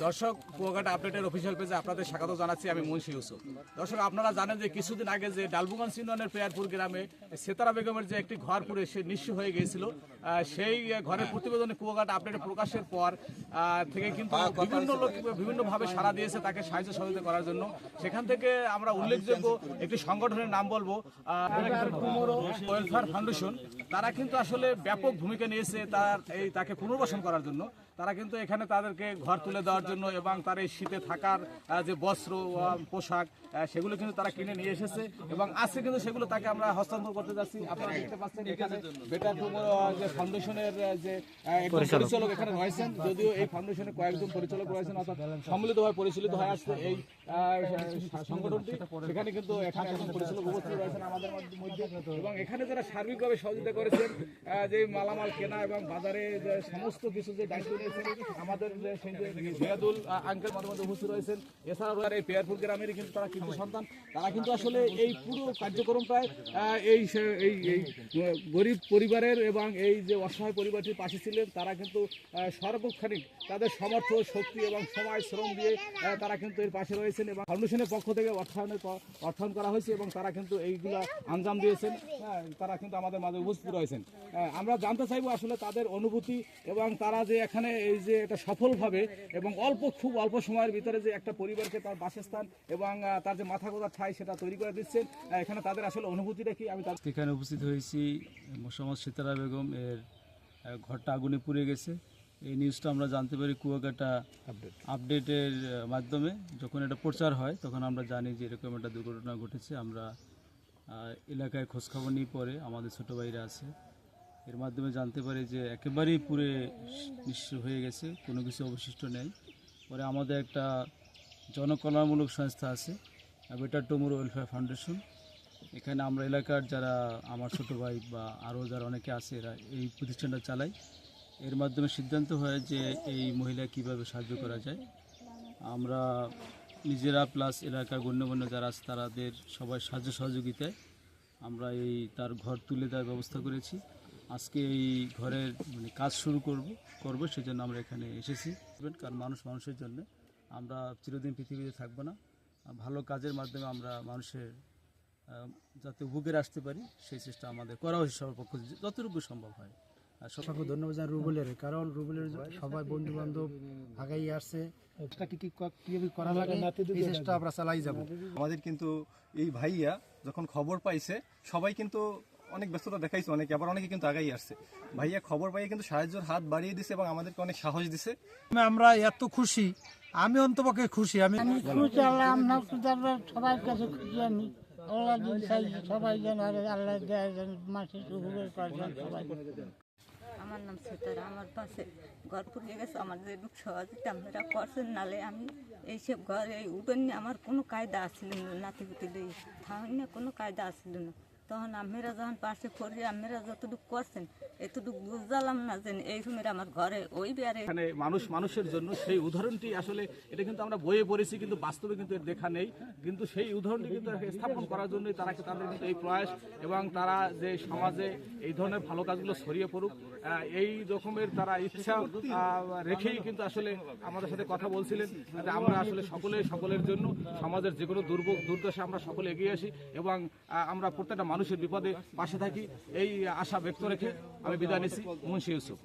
দর্শক কুয়াকাটা আপডেটের অফিসিয়াল পেজে আপনাদের স্বাগত জানাচ্ছি আমি মুন্সি ইউসুফ। দর্শক আপনারা জানেন যে কিছুদিন আগে যে ডালবুগঞ্জ ইউনিয়নের পেয়ারপুর গ্রামে সেতারা বেগমের যে একটি ঘর পুড়ে সে নিঃস্ব হয়ে গিয়েছিল সেই ঘরের প্রতিবেদনে কুয়াকাটা আপডেটে প্রকাশের পর থেকে কিন্তু বিভিন্ন লোক বিভিন্নভাবে সাড়া দিয়েছে তাকে সাহায্য সহযোগিতা করার জন্য। সেখান থেকে আমরা উল্লেখযোগ্য একটি সংগঠনের নাম বলব ওয়েলফেয়ার ফাউন্ডেশন। তারা কিন্তু আসলে ব্যাপক ভূমিকা নিয়েছে তার এই তাকে পুনর্বাসন করার জন্য। তারা কিন্তু এখানে তাদেরকে ঘর তুলে দেওয়ার জন্য এবং তার এই শীতে থাকার যে বস্ত্র পোশাক সেগুলো কিন্তু তারা কিনে নিয়ে এসেছে এবং আজকে কিন্তু সেগুলো তাকে আমরা হস্তান্তর করতে যাচ্ছি। আপনারা দেখতে পাচ্ছেন এখানে বেটার টুমোর যে ফাউন্ডেশনের যে পরিচালক। এখানে রয়েছেন। যদিও এই ফাউন্ডেশনের কয়েকজন পরিচালক রয়েছেন অর্থাৎ সম্মিলিতভাবে পরিচালিত হয়ে আসছে এই সংগঠনটি। সেখানে কিন্তু এখানে একজন পরিচালক উপস্থিত রয়েছেন আমাদের মধ্যে এবং এখানে যারা সার্বিকভাবে সহযোগিতা করেছেন যে মালামাল কেনা এবং বাজারে যে সমস্ত কিছু যে দায়িত্ব গরিব পরিবারের এবং এই যে অসহায় পরিবারটির পাশে ছিলেন, তারা কিন্তু সর্বক্ষণিক তাদের সমর্থ শক্তি এবং সময়, শ্রম দিয়ে তারা কিন্তু এর পাশে রয়েছেন এবং ফাউন্ডেশনের পক্ষ থেকে অর্থায়নের অর্থায়ন করা হয়েছে এবং তারা কিন্তু এইগুলা আঞ্জাম দিয়েছেন। তারা কিন্তু আমাদের মাঝে উপস্থিত রয়েছেন। আমরা জানতে চাইব আসলে তাদের অনুভূতি এবং তারা যে এখানে এই যে এটা সফলভাবে এবং অল্প খুব অল্প সময়ের ভিতরে যে একটা পরিবারকে তার বাসস্থান এবং তার যে মাথা গোদার ঠাই সেটা তৈরি করে দিচ্ছেন এখানে তাদের আসলে অনুভূতিটা কি? আমি এখানে উপস্থিত হয়েছি মোসাম্মদ সীতারা বেগম এর ঘরটা আগুনে পুড়ে গেছে। এই নিউজটা আমরা জানতে পারি কুয়াকাটা আপডেটের মাধ্যমে। যখন এটা প্রচার হয় তখন আমরা জানি যে এরকম একটা দুর্ঘটনা ঘটেছে। আমরা এলাকায় খোঁজখবর নিয়ে পরে আমাদের ছোটো ভাইরা আছে। এর মাধ্যমে জানতে পারি যে একেবারেই পুরে নিঃস্ব হয়ে গেছে, কোনো কিছু অবশিষ্ট নেই। পরে আমাদের একটা জনকল্যাণমূলক সংস্থা আছে বেটার টুমোর ওয়েলফেয়ার ফাউন্ডেশন এখানে আমরা এলাকার যারা আমার ছোট ভাই বা আরও যারা অনেকে আছে, এরা এই প্রতিষ্ঠানটা চালায়। এর মাধ্যমে সিদ্ধান্ত হয় যে এই মহিলা কীভাবে সাহায্য করা যায়। আমরা নিজেরা প্লাস এলাকার গণ্যমান্য যারা আছে তাদের সবাই সাহায্য সহযোগিতায় আমরা এই তার ঘর তুলে দেওয়ার ব্যবস্থা করেছি। আজকে এই ঘরের মানে কাজ শুরু করব করব সেজন্য আমরা এখানে এসেছি। কারণ মানুষ মানুষের জন্য। আমরা চিরদিন পৃথিবীতে থাকব না। ভালো কাজের মাধ্যমে আমরা মানুষের যাতে উপকারে আসতে পারি সেই চেষ্টা আমাদের করা হয়েছে সবার পক্ষ যতটুকু সম্ভব হয়। আর সব অসংখ্য ধন্যবাদ জানাই রুবেলের। কারণ রুবেলের সবাই বন্ধু বান্ধব আগাই আসছে। এটা কি কি ক- কীভাবে করা লাগে এই চেষ্টা আমরা চালাই যাব। আমাদের কিন্তু এই ভাইয়া যখন খবর পাইছে সবাই কিন্তু অনেক ব্যস্ততা দেখাইছে অনেকে আবার অনেকে কিন্তু আগাই আসছে। ভাইয়া খবর পাইয়ে কিন্তু সাহায্যের হাত বাড়িয়ে দিছে এবং আমাদেরকে অনেক সাহস দিছে। আমরা এত খুশি। আমি অন্তপক্ষে খুশি। আমি খুশি আল্লাহ আমরা সবার কাছে খুশি আমি আল্লাহ চাই সবাই যেন আল্লাহ দেয় যেন মাসের সবাই আমার নাম সেতারা আমার পাশে ঘর পুড়িয়ে গেছে আমার যে সহযোগিতা আপনারা করছেন নালে আমি এইসব ঘরে এই উঠোন নিয়ে আমার কোনো কায়দা আসছিল না নাতিপুতি দিয়ে থাউন নিয়ে কোনো কায়দা আসছিল না। তখন আমেরা যখন পাশে পড়ে, আমেরা যতটুকু করছেন, এতটুকু বুঝলাম না যে এই সময় আমার ঘরে ওই বেড়ে এখানে মানুষ মানুষের জন্য সেই উদাহরণটি আসলে, এটা কিন্তু আমরা বইয়ে পড়েছি, কিন্তু বাস্তবে কিন্তু এর দেখা নেই। কিন্তু সেই উদাহরণটি কিন্তু স্থাপন করার জন্যই তারা তাদের কিন্তু এই প্রয়াস এবং তারা যে সমাজে এই ধরনের ভালো কাজগুলো ছড়িয়ে পড়ুক এই রকমের তারা ইচ্ছা রেখেই কিন্তু আসলে আমাদের সাথে কথা বলছিলেন। যে আমরা আসলে সকলে, সকলের জন্য সমাজের যে কোনো দুর্ভোগ দুর্দশা আমরা সকলে এগিয়ে আসি এবং আমরা প্রত্যেকটা মানুষের বিপদে পাশে থাকি। এই আশা ব্যক্ত রেখে আমি বিদায় নিচ্ছি। মুন্সি ইউসুফ।